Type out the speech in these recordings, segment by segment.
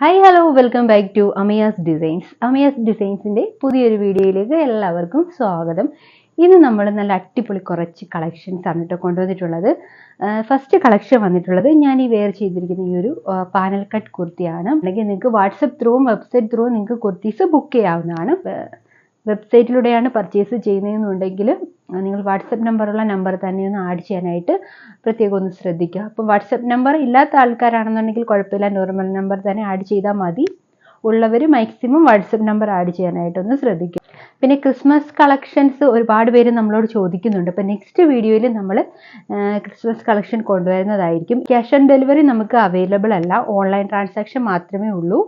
Hi hello welcome back to Amiyas designs Amiyas ഡിസൈൻസിന്റെ പുതിയൊരു വീഡിയോയിലേക്ക് എല്ലാവർക്കും സ്വാഗതം. ഇന്ന് നമ്മൾ നല്ല അടിപൊളി കുറച്ച് കളക്ഷൻസ് ആണ് കേട്ടോ കൊണ്ടുവന്നിട്ടുള്ളത്. ഫസ്റ്റ് കളക്ഷൻ വന്നിട്ടുള്ളത് ഞാൻ ഈ വെയർ ചെയ്തിരിക്കുന്ന ഈ ഒരു പാനൽ കട്ട് കുർത്തിയാണ്. അല്ലെങ്കിൽ നിങ്ങൾക്ക് വാട്സപ്പ് ത്രൂവും വെബ്സൈറ്റ് ത്രൂവും നിങ്ങൾക്ക് കുർത്തീസ് ബുക്ക് ചെയ്യാവുന്നതാണ്. വെബ്സൈറ്റിലൂടെയാണ് പർച്ചേസ് ചെയ്യുന്നതെന്നുണ്ടെങ്കിൽ നിങ്ങൾ വാട്സപ്പ് നമ്പറുള്ള നമ്പർ തന്നെ ഒന്ന് ആഡ് ചെയ്യാനായിട്ട് പ്രത്യേകം ഒന്ന് ശ്രദ്ധിക്കുക. അപ്പോൾ വാട്സപ്പ് നമ്പർ ഇല്ലാത്ത ആൾക്കാരാണെന്നുണ്ടെങ്കിൽ കുഴപ്പമില്ല. നോർമൽ നമ്പർ തന്നെ ആഡ് ചെയ്താൽ മതി. ഉള്ളവർ മാക്സിമം വാട്സപ്പ് നമ്പർ ആഡ് ചെയ്യാനായിട്ടൊന്ന് ശ്രദ്ധിക്കുക. പിന്നെ ക്രിസ്മസ് കളക്ഷൻസ് ഒരുപാട് പേര് നമ്മളോട് ചോദിക്കുന്നുണ്ട്. അപ്പോൾ നെക്സ്റ്റ് വീഡിയോയിൽ നമ്മൾ ക്രിസ്മസ് കളക്ഷൻ കൊണ്ടുവരുന്നതായിരിക്കും. ക്യാഷ് ഓൺ ഡെലിവറി നമുക്ക് അവൈലബിൾ അല്ല. ഓൺലൈൻ ട്രാൻസാക്ഷൻ മാത്രമേ ഉള്ളൂ.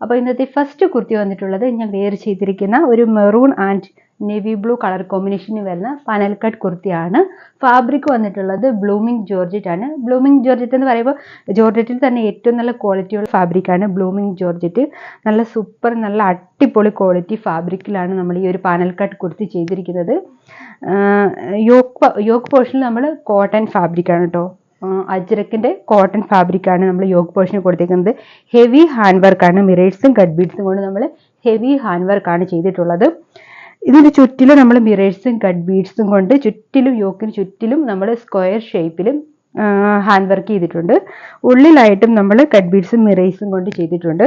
അപ്പോൾ ഇന്നത്തെ ഫസ്റ്റ് കുർത്തി വന്നിട്ടുള്ളത് ഞാൻ വെയർ ചെയ്തിരിക്കുന്ന ഒരു maroon and navy blue colour കോമ്പിനേഷനിൽ വരുന്ന പനൽ കട്ട് കുർത്തിയാണ്. ഫാബ്രിക് വന്നിട്ടുള്ളത് ബ്ലൂമിംഗ് ജോർജറ്റ് ആണ്. ബ്ലൂമിംഗ് ജോർജറ്റ് എന്ന് പറയുമ്പോൾ ജോർജറ്റിൽ തന്നെ ഏറ്റവും നല്ല ക്വാളിറ്റിയുള്ള ഫാബ്രിക്കാണ് ബ്ലൂമിംഗ് ജോർജറ്റ് നല്ല സൂപ്പർ നല്ല അടിപൊളി ക്വാളിറ്റി ഫാബ്രിക്കിലാണ് നമ്മൾ ഈ ഒരു പാനൽ കട്ട് കുർത്തി ചെയ്തിരിക്കുന്നത്. യോക്ക് യോക്ക് പോർഷനിൽ നമ്മൾ കോട്ടൺ ഫാബ്രിക്കാണ് കേട്ടോ അജ്രക്കിന്റെ കോട്ടൺ ഫാബ്രിക്കാണ് നമ്മൾ യോഗ പോർഷന് കൊടുത്തേക്കുന്നത്. ഹെവി ഹാൻഡ് വർക്കാണ് മിറേഴ്സും കട്ട് ബീഡ്സും കൊണ്ട് നമ്മൾ ഹെവി ഹാൻഡ് വർക്കാണ് ചെയ്തിട്ടുള്ളത്. ഇതിന്റെ ചുറ്റിലും നമ്മൾ മിറേഴ്സും കട്ട് ബീഡ്സും കൊണ്ട് ചുറ്റിലും യോക്കിന് ചുറ്റിലും നമ്മൾ സ്ക്വയർ ഷേപ്പിലും ഹാൻഡ് വർക്ക് ചെയ്തിട്ടുണ്ട്. ഉള്ളിലായിട്ടും നമ്മൾ കട്ട് ബീഡ്സും മിറേഴ്സും കൊണ്ട് ചെയ്തിട്ടുണ്ട്.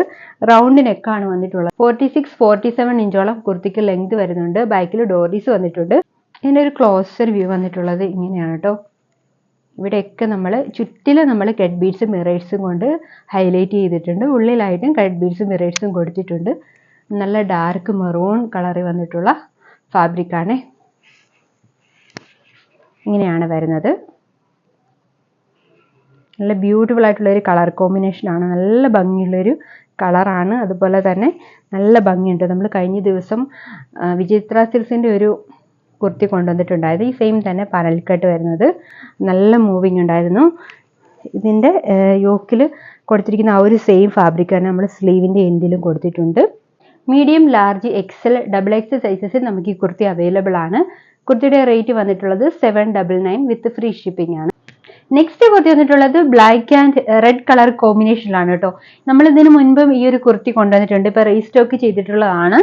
റൗണ്ട് നെക്കാണ് വന്നിട്ടുള്ളത്. ഫോർട്ടി സിക്സ് ഫോർട്ടി സെവൻ ഇഞ്ചോളം കുർത്തിക്ക് ലെങ്ത് വരുന്നുണ്ട്. ബാക്കിൽ ഡോറീസ് വന്നിട്ടുണ്ട്. ഇതിന്റെ ഒരു ക്ലോസർ വ്യൂ വന്നിട്ടുള്ളത് ഇങ്ങനെയാണ് കേട്ടോ ഇവിടെയൊക്കെ നമ്മൾ ചുറ്റിൽ നമ്മൾ കട്ട് ബീഡ്സും മിറേഴ്സും കൊണ്ട് ഹൈലൈറ്റ് ചെയ്തിട്ടുണ്ട്. ഉള്ളിലായിട്ടും കട്ട് ബീഡ്സും മിറേഴ്സും കൊടുത്തിട്ടുണ്ട്. നല്ല ഡാർക്ക് മെറൂൺ കളറിൽ വന്നിട്ടുള്ള ഫാബ്രിക്കാണ് ഇങ്ങനെയാണ് വരുന്നത്. നല്ല ബ്യൂട്ടിഫുൾ ആയിട്ടുള്ള ഒരു കളർ കോമ്പിനേഷൻ ആണ്. നല്ല ഭംഗിയുള്ളൊരു കളറാണ് അതുപോലെ തന്നെ നല്ല ഭംഗിയുണ്ട്. നമ്മൾ കഴിഞ്ഞ ദിവസം വിചിത്ര സിൽസിന്റെ ഒരു കുർത്തി കൊണ്ടുവന്നിട്ടുണ്ടായത് ഈ സെയിം തന്നെ പനൽക്കെട്ട് വരുന്നത്. നല്ല മൂവിങ് ഉണ്ടായിരുന്നു. ഇതിന്റെ യോക്കിൽ കൊടുത്തിരിക്കുന്ന ആ ഒരു സെയിം ഫാബ്രിക്കാണ് നമ്മൾ സ്ലീവിന്റെ എൻഡിലും കൊടുത്തിട്ടുണ്ട്. Medium large XL double X സൈസസിൽ നമുക്ക് ഈ കുർത്തി അവൈലബിൾ ആണ്. കുർത്തിയുടെ റേറ്റ് വന്നിട്ടുള്ളത് seven double nine with free shipping ആണ്. നെക്സ്റ്റ് കുർത്തി വന്നിട്ടുള്ളത് ബ്ലാക്ക് ആൻഡ് റെഡ് കളർ കോമ്പിനേഷനിലാണ് കേട്ടോ. നമ്മൾ ഇതിനു മുൻപും ഈ ഒരു കുർത്തി കൊണ്ടുവന്നിട്ടുണ്ട്. ഇപ്പോൾ റീസ്റ്റോക്ക് ചെയ്തിട്ടുള്ളതാണ്.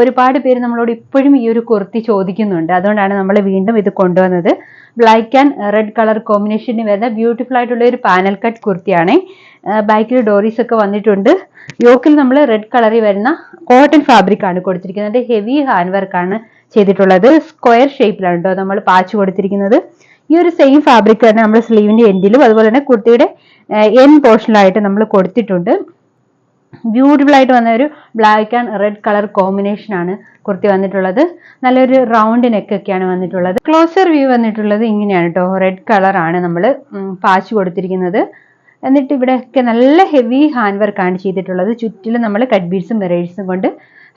ഒരുപാട് പേര് നമ്മളോട് ഇപ്പോഴും ഈ ഒരു കുർത്തി ചോദിക്കുന്നുണ്ട്. അതുകൊണ്ടാണ് നമ്മൾ വീണ്ടും ഇത് കൊണ്ടുവന്നത്. ബ്ലാക്ക് ആൻഡ് റെഡ് കളർ കോമ്പിനേഷനിൽ വരുന്ന ബ്യൂട്ടിഫുൾ ആയിട്ടുള്ള ഒരു പാനൽ കട്ട് കുർത്തിയാണ്. ബാക്കിൽ ഡോറീസ് ഒക്കെ വന്നിട്ടുണ്ട്. യോക്കിൽ നമ്മൾ റെഡ് കളറിൽ വരുന്ന കോട്ടൺ ഫാബ്രിക് ആണ് കൊടുത്തിരിക്കുന്നത്. ഹെവി ഹാൻഡ് ആണ് ചെയ്തിട്ടുള്ളത്. സ്ക്വയർ ഷേപ്പിലാണ് കേട്ടോ നമ്മൾ പാച്ച് കൊടുത്തിരിക്കുന്നത്. ഈ ഒരു സെയിം ഫാബ്രിക് തന്നെ നമ്മൾ സ്ലീവിന്റെ എൻഡിലും അതുപോലെ തന്നെ കുർത്തിയുടെ എൻ പോർഷനിലായിട്ട് നമ്മൾ കൊടുത്തിട്ടുണ്ട്. ബ്യൂട്ടിഫുൾ ആയിട്ട് വന്ന ഒരു black and red colour combination ആണ് കുർത്തി വന്നിട്ടുള്ളത്. നല്ലൊരു റൗണ്ട് നെക്ക് ഒക്കെയാണ് വന്നിട്ടുള്ളത്. ക്ലോസർ വ്യൂ വന്നിട്ടുള്ളത് ഇങ്ങനെയാണ് കേട്ടോ റെഡ് കളർ ആണ് നമ്മൾ പാച്ച് കൊടുത്തിരിക്കുന്നത്. എന്നിട്ട് ഇവിടെയൊക്കെ നല്ല ഹെവി ഹാൻഡ് ആണ് ചെയ്തിട്ടുള്ളത്. ചുറ്റിലും നമ്മൾ കട്ട് ബീഡ്സും മെറേഴ്സും കൊണ്ട്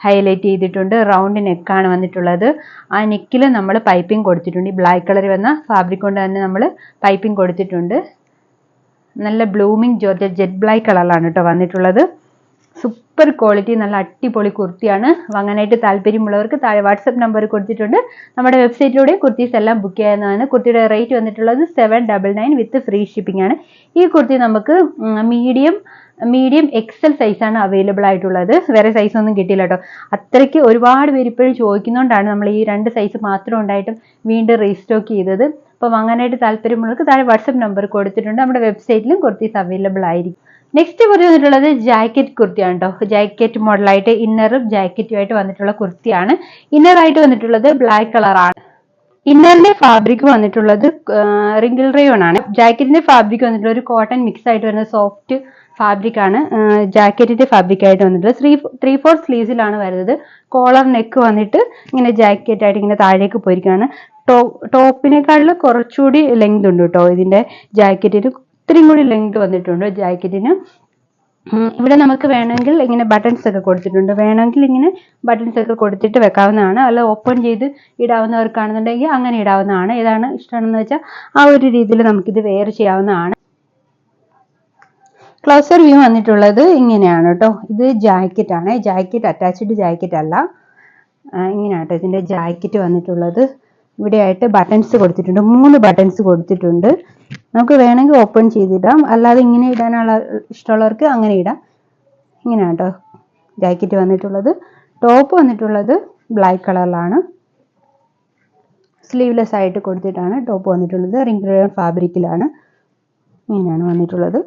ഹൈലൈറ്റ് ചെയ്തിട്ടുണ്ട്. റൗണ്ട് നെക്കാണ് വന്നിട്ടുള്ളത്. ആ നെക്കിൽ നമ്മൾ പൈപ്പിംഗ് കൊടുത്തിട്ടുണ്ട്. ഈ ബ്ലാക്ക് കളർ വന്ന ഫാബ്രിക് കൊണ്ട് തന്നെ നമ്മൾ പൈപ്പിംഗ് കൊടുത്തിട്ടുണ്ട്. നല്ല ബ്ലൂമിങ് ജോർജറ്റ് ജെറ്റ് ബ്ലാക്ക് കളറിലാണ് കേട്ടോ വന്നിട്ടുള്ളത്. സൂപ്പർ ക്വാളിറ്റി നല്ല അടിപൊളി കുർത്തിയാണ്. വാങ്ങാനായിട്ട് താല്പര്യമുള്ളവർക്ക് താഴെ വാട്സപ്പ് നമ്പർ കൊടുത്തിട്ടുണ്ട്. നമ്മുടെ വെബ്സൈറ്റിലൂടെ കുർത്തീസ് എല്ലാം ബുക്ക് ചെയ്യാവുന്നതാണ്. കുർത്തിയുടെ റേറ്റ് വന്നിട്ടുള്ളത് seven double nine with free shipping ആണ്. ഈ കുർത്തി നമുക്ക് മീഡിയം മീഡിയം എക്സൽ സൈസാണ് അവൈലബിൾ ആയിട്ടുള്ളത്. വേറെ സൈസ് ഒന്നും കിട്ടിയില്ല കേട്ടോ. അത്രയ്ക്ക് ഒരുപാട് പേര് ഇപ്പോഴും ചോദിക്കുന്നതുകൊണ്ടാണ് നമ്മൾ ഈ രണ്ട് സൈസ് മാത്രം ഉണ്ടായിട്ടും വീണ്ടും റീസ്റ്റോക്ക് ചെയ്തത്. അപ്പോൾ വാങ്ങാനായിട്ട് താല്പര്യമുള്ളവർക്ക് താഴെ വാട്സപ്പ് നമ്പർ കൊടുത്തിട്ടുണ്ട്. നമ്മുടെ വെബ്സൈറ്റിലും കുർത്തീസ് അവൈലബിൾ ആയിരിക്കും. നെക്സ്റ്റ് കുർത്തി വന്നിട്ടുള്ളത് ജാക്കറ്റ് കുർത്തിയാണ് കേട്ടോ ജാക്കറ്റ് മോഡലായിട്ട് ഇന്നറും ജാക്കറ്റുമായിട്ട് വന്നിട്ടുള്ള കുർത്തിയാണ്. ഇന്നറായിട്ട് വന്നിട്ടുള്ളത് ബ്ലാക്ക് കളറാണ് ഇന്നറിന്റെ ഫാബ്രിക് വന്നിട്ടുള്ളത് റിങ്കിൾ റയോൺ ആണ്. ജാക്കറ്റിന്റെ ഫാബ്രിക് വന്നിട്ടുള്ള ഒരു കോട്ടൺ മിക്സ് ആയിട്ട് വരുന്ന സോഫ്റ്റ് ഫാബ്രിക് ആണ്. ജാക്കറ്റിന്റെ ഫാബ്രിക് ആയിട്ട് വന്നിട്ടുള്ളത്. ത്രീ ത്രീ ഫോർ സ്ലീവ്സിലാണ് വരുന്നത്. കോളർ നെക്ക് വന്നിട്ട് ഇങ്ങനെ ജാക്കറ്റ് ആയിട്ട് ഇങ്ങനെ താഴേക്ക് പോയിരിക്കുകയാണ്. ടോപ്പിനേക്കാളും കുറച്ചുകൂടി ലെങ്ത് ഉണ്ട് കേട്ടോ ഇതിന്റെ ജാക്കറ്റിന് ഇത്രയും കൂടി ലെങ്ത് വന്നിട്ടുണ്ട് ജാക്കറ്റിന്. ഇവിടെ നമുക്ക് വേണമെങ്കിൽ ഇങ്ങനെ ബട്ടൺസ് ഒക്കെ കൊടുത്തിട്ടുണ്ട്. വേണമെങ്കിൽ ഇങ്ങനെ ബട്ടൺസ് ഒക്കെ കൊടുത്തിട്ട് വെക്കാവുന്നതാണ്. അല്ല ഓപ്പൺ ചെയ്ത് ഇടാവുന്നവർക്കാണെന്നുണ്ടെങ്കിൽ അങ്ങനെ ഇടാവുന്നതാണ്. ഏതാണ് ഇഷ്ടമാണെന്ന് വെച്ചാൽ ആ ഒരു രീതിയിൽ നമുക്കിത് വെയർ ചെയ്യാവുന്നതാണ്. ക്ലോസർ വ്യൂ വന്നിട്ടുള്ളത് ഇങ്ങനെയാണ് കേട്ടോ ഇത് ജാക്കറ്റാണ് ജാക്കറ്റ് അറ്റാച്ച്ഡ് ജാക്കറ്റ് അല്ല. ഇങ്ങനെയാണ് കേട്ടോ ഇതിന്റെ ജാക്കറ്റ് വന്നിട്ടുള്ളത്. ഇവിടെയായിട്ട് ബട്ടൺസ് കൊടുത്തിട്ടുണ്ട്. മൂന്ന് ബട്ടൺസ് കൊടുത്തിട്ടുണ്ട്. നമുക്ക് വേണമെങ്കിൽ ഓപ്പൺ ചെയ്തിടാം. അല്ലാതെ ഇങ്ങനെ ഇടാനുള്ള ഇഷ്ടമുള്ളവർക്ക് അങ്ങനെ ഇടാം. ഇങ്ങനെയാണ് കേട്ടോ ജാക്കറ്റ് വന്നിട്ടുള്ളത്. ടോപ്പ് വന്നിട്ടുള്ളത് ബ്ലാക്ക് കളറിലാണ് സ്ലീവ്ലെസ് ആയിട്ട് കൊടുത്തിട്ടാണ് ടോപ്പ് വന്നിട്ടുള്ളത്. റിംഗ് ഫാബ്രിക്കിലാണ് ഇങ്ങനെയാണ് വന്നിട്ടുള്ളത്.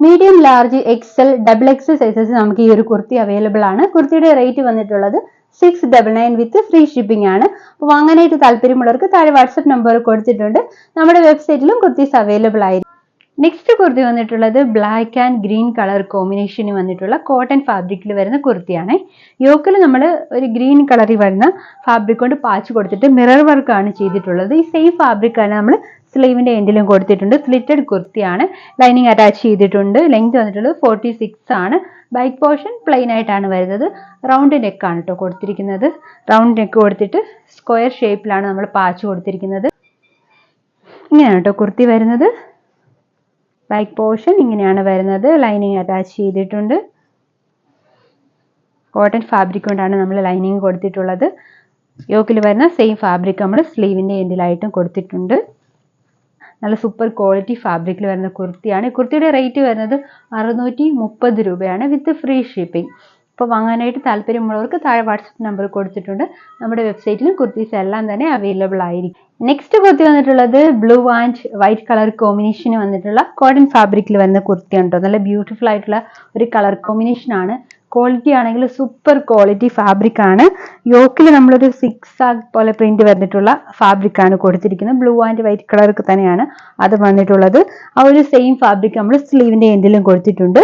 Medium large XL double XL sizes നമുക്ക് ഈ ഒരു കുർത്തി അവൈലബിൾ ആണ്. കുർത്തിയുടെ റേറ്റ് വന്നിട്ടുള്ളത് six double nine with free shipping ആണ്. അപ്പോൾ വാങ്ങാനായിട്ട് താല്പര്യമുള്ളവർക്ക് താഴെ വാട്സപ്പ് നമ്പർ കൊടുത്തിട്ടുണ്ട്. നമ്മുടെ വെബ്സൈറ്റിലും കുർത്തീസ് അവൈലബിൾ ആയിരിക്കും. നെക്സ്റ്റ് കുർത്തി വന്നിട്ടുള്ളത് ബ്ലാക്ക് ആൻഡ് ഗ്രീൻ കളർ കോമ്പിനേഷന് വന്നിട്ടുള്ള കോട്ടൺ ഫാബ്രിക്കിൽ വരുന്ന കുർത്തിയാണ്. യോക്കിൽ നമ്മൾ ഒരു ഗ്രീൻ കളറിൽ വരുന്ന ഫാബ്രിക് കൊണ്ട് പാച്ച് കൊടുത്തിട്ട് മിറർ വർക്ക് ആണ് ചെയ്തിട്ടുള്ളത്. ഈ സെയിം ഫാബ്രിക് ആണ് നമ്മൾ സ്ലീവിന്റെ എൻഡിലും കൊടുത്തിട്ടുണ്ട്. സ്ലിറ്റഡ് കുർത്തിയാണ് ലൈനിങ് അറ്റാച്ച് ചെയ്തിട്ടുണ്ട്. ലെങ്ത് വന്നിട്ടുള്ളത് ഫോർട്ടി സിക്സ് ആണ്. ബൈക്ക് പോർഷൻ പ്ലെയിൻ ആയിട്ടാണ് വരുന്നത്. റൗണ്ട് നെക്കാണ് കേട്ടോ കൊടുത്തിരിക്കുന്നത്. റൗണ്ട് നെക്ക് കൊടുത്തിട്ട് സ്ക്വയർ ഷേപ്പിലാണ് നമ്മൾ പാച്ച് കൊടുത്തിരിക്കുന്നത്. ഇങ്ങനെയാണ് കേട്ടോ കുർത്തി വരുന്നത്. ബൈക്ക് പോർഷൻ ഇങ്ങനെയാണ് വരുന്നത്. ലൈനിങ് അറ്റാച്ച് ചെയ്തിട്ടുണ്ട്. കോട്ടൺ ഫാബ്രിക് കൊണ്ടാണ് നമ്മൾ ലൈനിങ് കൊടുത്തിട്ടുള്ളത്. യോക്കിൽ വരുന്ന സെയിം ഫാബ്രിക് നമ്മൾ സ്ലീവിന്റെ എൻഡിലായിട്ടും കൊടുത്തിട്ടുണ്ട്. നല്ല സൂപ്പർ ക്വാളിറ്റി ഫാബ്രിക്കിൽ വരുന്ന കുർത്തിയാണ്. കുർത്തിയുടെ റേറ്റ് വരുന്നത് അറുന്നൂറ്റി മുപ്പത് രൂപയാണ് വിത്ത് ഫ്രീ ഷിപ്പിംഗ് അപ്പോൾ വാങ്ങാനായിട്ട് താല്പര്യമുള്ളവർക്ക് താഴെ വാട്സപ്പ് നമ്പർ കൊടുത്തിട്ടുണ്ട്. നമ്മുടെ വെബ്സൈറ്റിലും കുർത്തീസ് എല്ലാം തന്നെ അവൈലബിൾ ആയിരിക്കും. നെക്സ്റ്റ് കുർത്തി വന്നിട്ടുള്ളത് ബ്ലൂ ആൻഡ് വൈറ്റ് കളർ കോമ്പിനേഷന് വന്നിട്ടുള്ള കോട്ടൺ ഫാബ്രിക്കിൽ വരുന്ന കുർത്തിയാണ് കേട്ടോ നല്ല ബ്യൂട്ടിഫുൾ ആയിട്ടുള്ള ഒരു കളർ കോമ്പിനേഷൻ ആണ്. ക്വാളിറ്റി ആണെങ്കിൽ സൂപ്പർ ക്വാളിറ്റി ഫാബ്രിക് ആണ്. യോക്കിൽ നമ്മളൊരു സിക്സ് ആഗ് പോലെ പ്രിന്റ് വന്നിട്ടുള്ള ഫാബ്രിക് ആണ് കൊടുത്തിരിക്കുന്നത്. ബ്ലൂ ആൻഡ് വൈറ്റ് കളർ തന്നെയാണ് അത് വന്നിട്ടുള്ളത്. ആ ഒരു സെയിം ഫാബ്രിക് നമ്മൾ സ്ലീവിന്റെ എൻഡിലും കൊടുത്തിട്ടുണ്ട്.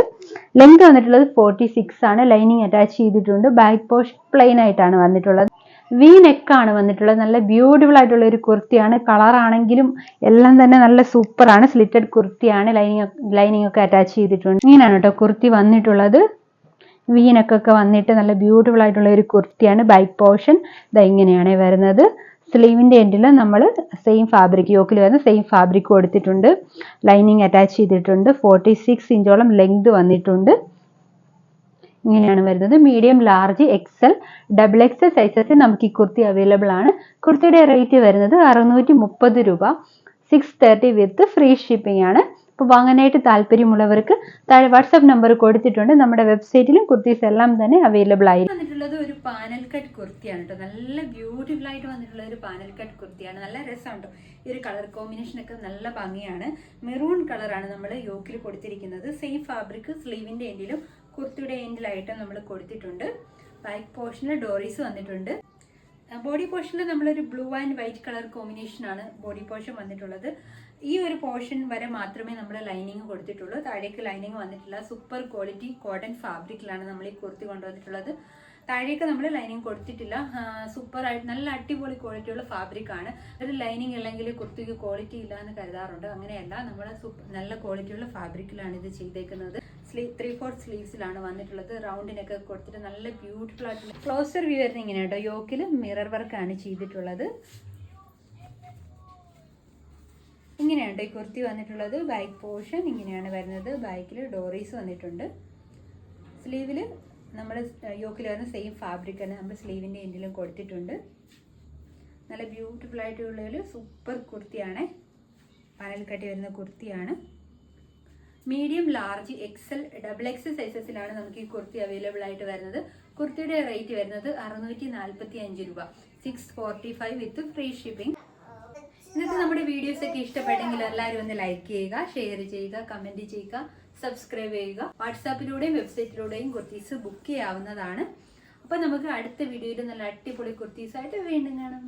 ലെങ്ത് വന്നിട്ടുള്ളത് ഫോർട്ടി സിക്സ് ആണ്. ലൈനിങ് അറ്റാച്ച് ചെയ്തിട്ടുണ്ട്. ബാക്ക് പോഷ് പ്ലെയിൻ ആയിട്ടാണ് വന്നിട്ടുള്ളത്. വി നെക്ക് ആണ് വന്നിട്ടുള്ളത്. നല്ല ബ്യൂട്ടിഫുൾ ആയിട്ടുള്ള ഒരു കുർത്തിയാണ് കളർ ആണെങ്കിലും എല്ലാം തന്നെ നല്ല സൂപ്പറാണ് സ്ലിറ്റഡ് കുർത്തിയാണ് ലൈനിങ് ലൈനിങ് ഒക്കെ അറ്റാച്ച് ചെയ്തിട്ടുണ്ട്. ഇങ്ങനെയാണ് കേട്ടോ കുർത്തി വന്നിട്ടുള്ളത്. വീനക്കൊക്കെ വന്നിട്ട് നല്ല ബ്യൂട്ടിഫുൾ ആയിട്ടുള്ള ഒരു കുർത്തിയാണ് ബൈക്ക് പോർഷൻ ഇതാ ഇങ്ങനെയാണ് വരുന്നത്. സ്ലീവിന്റെ എൻഡിൽ നമ്മൾ സെയിം ഫാബ്രിക് യോക്കിൽ വരുന്ന സെയിം ഫാബ്രിക് കൊടുത്തിട്ടുണ്ട്. ലൈനിങ് അറ്റാച്ച് ചെയ്തിട്ടുണ്ട്. ഫോർട്ടി സിക്സ് ഇഞ്ചോളം ലെങ്ത് വന്നിട്ടുണ്ട്. ഇങ്ങനെയാണ് വരുന്നത്. Medium large XL double XL sizes നമുക്ക് ഈ കുർത്തി അവൈലബിൾ ആണ്. കുർത്തിയുടെ റേറ്റ് വരുന്നത് അറുന്നൂറ്റി രൂപ. Six thirty with free shipping ആണ്. അപ്പോൾ വാങ്ങാനായിട്ട് താല്പര്യമുള്ളവർക്ക് താഴെ വാട്സാപ്പ് നമ്പർ കൊടുത്തിട്ടുണ്ട്. നമ്മുടെ വെബ്സൈറ്റിലും കുർത്തീസ് എല്ലാം തന്നെ അവൈലബിൾ ആയി. വന്നിട്ടുള്ളത് ഒരു പാനൽ കട്ട് കുർത്തിയാണ് കേട്ടോ നല്ല ബ്യൂട്ടിഫുൾ ആയിട്ട് വന്നിട്ടുള്ള ഒരു പാനൽ കട്ട് കുർത്തിയാണ്. നല്ല രസമാണ് ഈ ഒരു കളർ കോമ്പിനേഷൻ ഒക്കെ നല്ല ഭംഗിയാണ്. മെറൂൺ കളറാണ് നമ്മൾ യോക്കിൽ കൊടുത്തിരിക്കുന്നത്. സെയിം ഫാബ്രിക് സ്ലീവിന്റെ എൻഡിലും കുർത്തിയുടെ എൻഡിലായിട്ട് നമ്മൾ കൊടുത്തിട്ടുണ്ട്. ബാക്ക് പോർഷനിൽ ഡോറീസ് വന്നിട്ടുണ്ട്. ബോഡി പോർഷനിൽ നമ്മളൊരു blue and white colour combination ആണ് ബോഡി പോർഷൻ വന്നിട്ടുള്ളത്. ഈ ഒരു പോർഷൻ വരെ മാത്രമേ നമ്മൾ ലൈനിങ് കൊടുത്തിട്ടുള്ളൂ. താഴേക്ക് ലൈനിങ് വന്നിട്ടില്ല സൂപ്പർ ക്വാളിറ്റി കോട്ടൺ ഫാബ്രിക്കിലാണ് നമ്മൾ ഈ കുർത്തി കൊണ്ടുവന്നിട്ടുള്ളത്. താഴേക്ക് നമ്മൾ ലൈനിങ് കൊടുത്തിട്ടില്ല. സൂപ്പർ ആയിട്ട് നല്ല അടിപൊളി ക്വാളിറ്റിയുള്ള ഫാബ്രിക് ആണ്. ഒരു ലൈനിങ് ഇല്ലെങ്കിൽ കുർത്തിക്ക് ക്വാളിറ്റി ഇല്ല എന്ന് കരുതാറുണ്ട്. അങ്ങനെയല്ല നമ്മൾ നല്ല ക്വാളിറ്റിയുള്ള ഫാബ്രിക്കിലാണ് ഇത് ചെയ്തേക്കുന്നത്. സ്ലീവ് ത്രീ ഫോർ സ്ലീവ്സിലാണ് വന്നിട്ടുള്ളത്. റൗണ്ടിനൊക്കെ കൊടുത്തിട്ട് നല്ല ബ്യൂട്ടിഫുൾ ആയിട്ടുള്ള ക്ലോസർ വ്യൂ വരുന്നത് ഇങ്ങനെ കേട്ടോ യോക്കിൽ മിറർ വർക്കാണ് ചെയ്തിട്ടുള്ളത്. ഇങ്ങനെയാണ് ഈ കുർത്തി വന്നിട്ടുള്ളത് ബാക്ക് പോർഷൻ ഇങ്ങനെയാണ് വരുന്നത്. ബാക്കിൽ ഡോറീസ് വന്നിട്ടുണ്ട്. സ്ലീവിൽ നമ്മൾ യോക്കിൽ വരുന്ന സെയിം ഫാബ്രിക് തന്നെ നമ്മൾ സ്ലീവിന്റെ എൻഡിലും കൊടുത്തിട്ടുണ്ട്. നല്ല ബ്യൂട്ടിഫുൾ ആയിട്ടുള്ള ഒരു സൂപ്പർ കുർത്തിയാണ്. പനൽ കട്ടി വരുന്ന കുർത്തിയാണ്. Medium large XL double XL സൈസസിലാണ് നമുക്ക് ഈ കുർത്തി അവൈലബിൾ ആയിട്ട് വരുന്നത്. കുർത്തിയുടെ റേറ്റ് വരുന്നത് അറുന്നൂറ്റി നാൽപ്പത്തി അഞ്ച് രൂപ. Six forty five with free shipping ഇന്നത്തെ നമ്മുടെ വീഡിയോസ് ഒക്കെ ഇഷ്ടപ്പെട്ടെങ്കിൽ എല്ലാവരും ഒന്ന് ലൈക്ക് ചെയ്യുക ഷെയർ ചെയ്യുക കമന്റ് ചെയ്യുക സബ്സ്ക്രൈബ് ചെയ്യുക. വാട്സാപ്പിലൂടെയും വെബ്സൈറ്റിലൂടെയും കുർത്തീസ് ബുക്ക് ചെയ്യാവുന്നതാണ്. അപ്പോൾ നമുക്ക് അടുത്ത വീഡിയോയിൽ നല്ല അടിപൊളി കുർത്തീസായിട്ട് വീണ്ടും കാണാം.